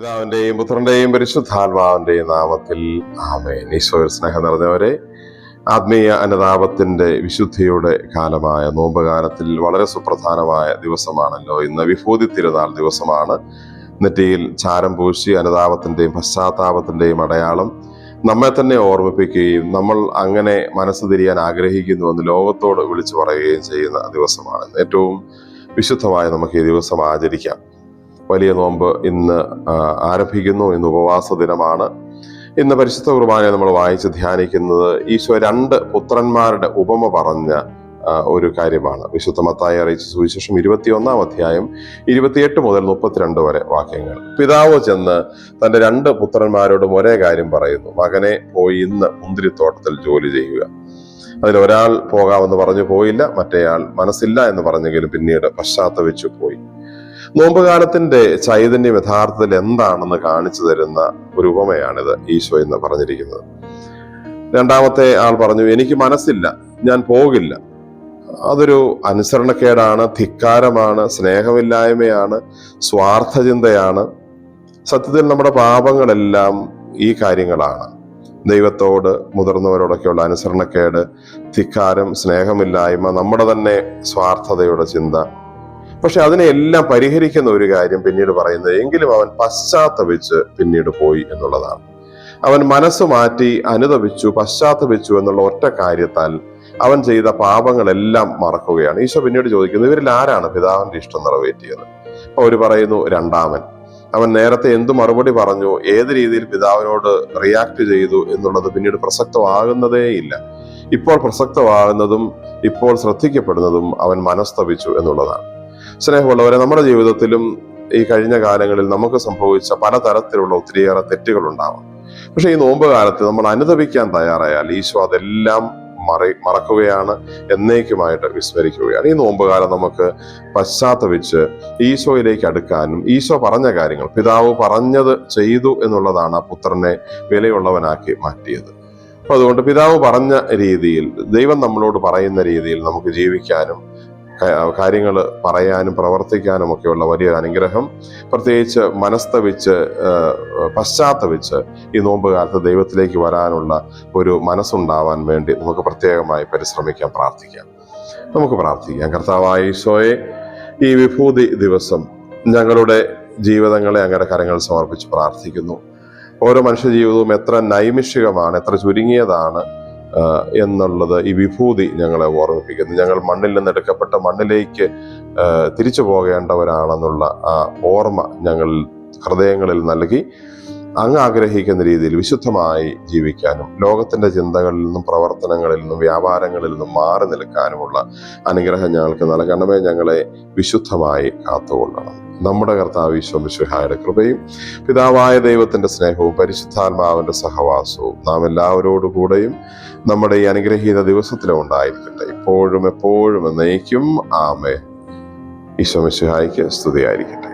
പിതാവിന്റെയും പുത്രന്റെയും പരിശുദ്ധാത്മാവിന്റെയും നാമത്തിൽ ആമേൻ. ഈശോയിൽ സ്നേഹം നിറഞ്ഞവരെ ആത്മീയ അനുതാപത്തിന്റെ വിശുദ്ധിയുടെ കാലമായ നോമ്പുകാലത്തിൽ വളരെ സുപ്രധാനമായ ദിവസമാണല്ലോ. ഇന്ന് വിഭൂതി തിരുനാൾ ദിവസമാണ്. നെറ്റിയിൽ ചാരം പൂശി അനുതാപത്തിന്റെയും പശ്ചാത്താപത്തിന്റെയും അടയാളം നമ്മെ തന്നെ ഓർമ്മിപ്പിക്കുകയും നമ്മൾ അങ്ങനെ മനസ്സ് തിരിയാൻ ആഗ്രഹിക്കുന്നുവെന്ന് ലോകത്തോട് വിളിച്ചു പറയുകയും ചെയ്യുന്ന ദിവസമാണ്. ഏറ്റവും വിശുദ്ധമായി നമുക്ക് ഈ ദിവസം ആചരിക്കാം. വലിയ നോമ്പ് ഇന്ന് ആരംഭിക്കുന്നു ഇന്ന് ഉപവാസ ദിനമാണ്. ഇന്ന് പരിശുദ്ധ കുർബാനയെ നമ്മൾ വായിച്ച് ധ്യാനിക്കുന്നത് ഈശോ രണ്ട് പുത്രന്മാരുടെ ഉപമ പറഞ്ഞ ഒരു കാര്യമാണ്. വിശുദ്ധ മത്തായി അറിയിച്ച സുവിശേഷം ഇരുപത്തിയൊന്നാം അധ്യായം ഇരുപത്തിയെട്ട് മുതൽ മുപ്പത്തിരണ്ട് വരെ വാക്യങ്ങൾ. പിതാവ് ചെന്ന് തന്റെ രണ്ട് പുത്രന്മാരോടും ഒരേ കാര്യം പറയുന്നു. മകനെ പോയി ഇന്ന് മുന്തിരിത്തോട്ടത്തിൽ ജോലി ചെയ്യുക. അതിൽ ഒരാൾ പോകാമെന്ന് പറഞ്ഞു പോയില്ല മറ്റേയാൾ മനസ്സില്ല എന്ന് പറഞ്ഞെങ്കിലും പിന്നീട് പശ്ചാത്തപിച്ചു പോയി. നോമ്പുകാലത്തിന്റെ ചൈതന്യം യഥാർത്ഥത്തിൽ എന്താണെന്ന് കാണിച്ചു തരുന്ന ഒരു ഉപമയാണിത് ഈശോ എന്ന് പറഞ്ഞിരിക്കുന്നത്. രണ്ടാമത്തെ ആൾ പറഞ്ഞു എനിക്ക് മനസ്സില്ല ഞാൻ പോകില്ല. അതൊരു അനുസരണക്കേടാണ് ധിക്കാരമാണ് സ്നേഹമില്ലായ്മയാണ് സ്വാർത്ഥചിന്തയാണ്. സത്യത്തിൽ നമ്മുടെ പാപങ്ങളെല്ലാം ഈ കാര്യങ്ങളാണ്. ദൈവത്തോട് മുതിർന്നവരോടൊക്കെയുള്ള അനുസരണക്കേട് ധിക്കാരം സ്നേഹമില്ലായ്മ നമ്മുടെ തന്നെ സ്വാർത്ഥതയുടെ ചിന്ത പക്ഷെ അതിനെല്ലാം പരിഹരിക്കുന്ന ഒരു കാര്യം പിന്നീട് പറയുന്നത് എങ്കിലും അവൻ പശ്ചാത്തപിച്ച് പിന്നീട് പോയി എന്നുള്ളതാണ്. അവൻ മനസ്സ് മാറ്റി അനുതപിച്ചു പശ്ചാത്തപിച്ചു എന്നുള്ള ഒറ്റ കാര്യത്താൽ അവൻ ചെയ്ത പാപങ്ങളെല്ലാം മറക്കുകയാണ്. ഈശോ പിന്നീട് ചോദിക്കുന്നത് ഇവരിൽ ആരാണ് പിതാവിന്റെ ഇഷ്ടം നിറവേറ്റിയത്? അവർ പറയുന്നു രണ്ടാമൻ. അവൻ നേരത്തെ എന്തു മറുപടി പറഞ്ഞു ഏത് രീതിയിൽ പിതാവിനോട് റിയാക്ട് ചെയ്തു എന്നുള്ളത് പിന്നീട് പ്രസക്തമാകുന്നതേയില്ല ഇപ്പോൾ പ്രസക്തമാകുന്നതും ഇപ്പോൾ ശ്രദ്ധിക്കപ്പെടുന്നതും അവൻ മനസ്തപിച്ചു എന്നുള്ളതാണ്. സ്നേഹമുള്ളവരെ നമ്മുടെ ജീവിതത്തിലും ഈ കഴിഞ്ഞ കാലങ്ങളിൽ നമുക്ക് സംഭവിച്ച പലതരത്തിലുള്ള ഒത്തിരിയേറെ തെറ്റുകൾ ഉണ്ടാവാം പക്ഷെ ഈ നോമ്പ് കാലത്ത് നമ്മൾ അനുദപിക്കാൻ തയ്യാറായാൽ ഈശോ അതെല്ലാം മറി മറക്കുകയാണ് എന്നേക്കുമായിട്ട് വിസ്മരിക്കുകയാണ്. ഈ നോമ്പുകാലം നമുക്ക് പശ്ചാത്തപിച്ച് ഈശോയിലേക്ക് അടുക്കാനും ഈശോ പറഞ്ഞ കാര്യങ്ങൾ പിതാവ് പറഞ്ഞത് ചെയ്തു എന്നുള്ളതാണ് ആ പുത്രനെ വിലയുള്ളവനാക്കി മാറ്റിയത്. അപ്പൊ അതുകൊണ്ട് പിതാവ് പറഞ്ഞ രീതിയിൽ ദൈവം നമ്മളോട് പറയുന്ന രീതിയിൽ നമുക്ക് ജീവിക്കാനും കാര്യങ്ങൾ പറയാനും പ്രവർത്തിക്കാനും ഒക്കെയുള്ള വലിയൊരു അനുഗ്രഹം. പ്രത്യേകിച്ച് മനസ്തവിച്ച് പശ്ചാത്തപിച്ച് ഈ നോമ്പ് കാലത്ത് ദൈവത്തിലേക്ക് വരാനുള്ള ഒരു മനസ്സുണ്ടാവാൻ വേണ്ടി നമുക്ക് പ്രത്യേകമായി പരിശ്രമിക്കാൻ പ്രാർത്ഥിക്കാം. നമുക്ക് പ്രാർത്ഥിക്കാം. കർത്താവായ ഈശോയെ ഈ വിഭൂതി ദിവസം ഞങ്ങളുടെ ജീവിതങ്ങളെ അങ്ങയുടെ കരങ്ങൾ സമർപ്പിച്ച് പ്രാർത്ഥിക്കുന്നു. ഓരോ മനുഷ്യ ജീവിതവും എത്ര നൈമിഷികമാണ് എത്ര ചുരുങ്ങിയതാണ്. എന്നുള്ളത് ഈ വിഭൂതി ഞങ്ങളെ ഓർമ്മിപ്പിക്കുന്നു. ഞങ്ങൾ മണ്ണിൽ നിന്ന് എടുക്കപ്പെട്ട മണ്ണിലേക്ക് തിരിച്ചു പോകേണ്ടവരാണെന്നുള്ള ആ ഓർമ്മ ഞങ്ങൾ ഹൃദയങ്ങളിൽ നൽകി അങ്ങ് ആഗ്രഹിക്കുന്ന രീതിയിൽ വിശുദ്ധമായി ജീവിക്കാനും ലോകത്തിന്റെ ചിന്തകളിൽ നിന്നും പ്രവർത്തനങ്ങളിൽ നിന്നും വ്യാപാരങ്ങളിൽ നിന്നും മാറി നിൽക്കാനുമുള്ള അനുഗ്രഹം ഞങ്ങൾക്ക് നൽകണമേ. ഞങ്ങളെ വിശുദ്ധമായി കാത്തുകൊള്ളണം. നമ്മുടെ കർത്താവ് ഈശ്വമിശുഹായുടെ കൃപയും പിതാവായ ദൈവത്തിന്റെ സ്നേഹവും പരിശുദ്ധാത്മാവിന്റെ സഹവാസവും നാം എല്ലാവരോടുകൂടെയും നമ്മുടെ ഈ അനുഗ്രഹീത ദിവസത്തിലും ഉണ്ടായിരിക്കട്ടെ. ഇപ്പോഴും എപ്പോഴും എന്നേക്കും ആമേ ഈശ്വമിശുഹായിക്ക് സ്തുതിയായിരിക്കട്ടെ.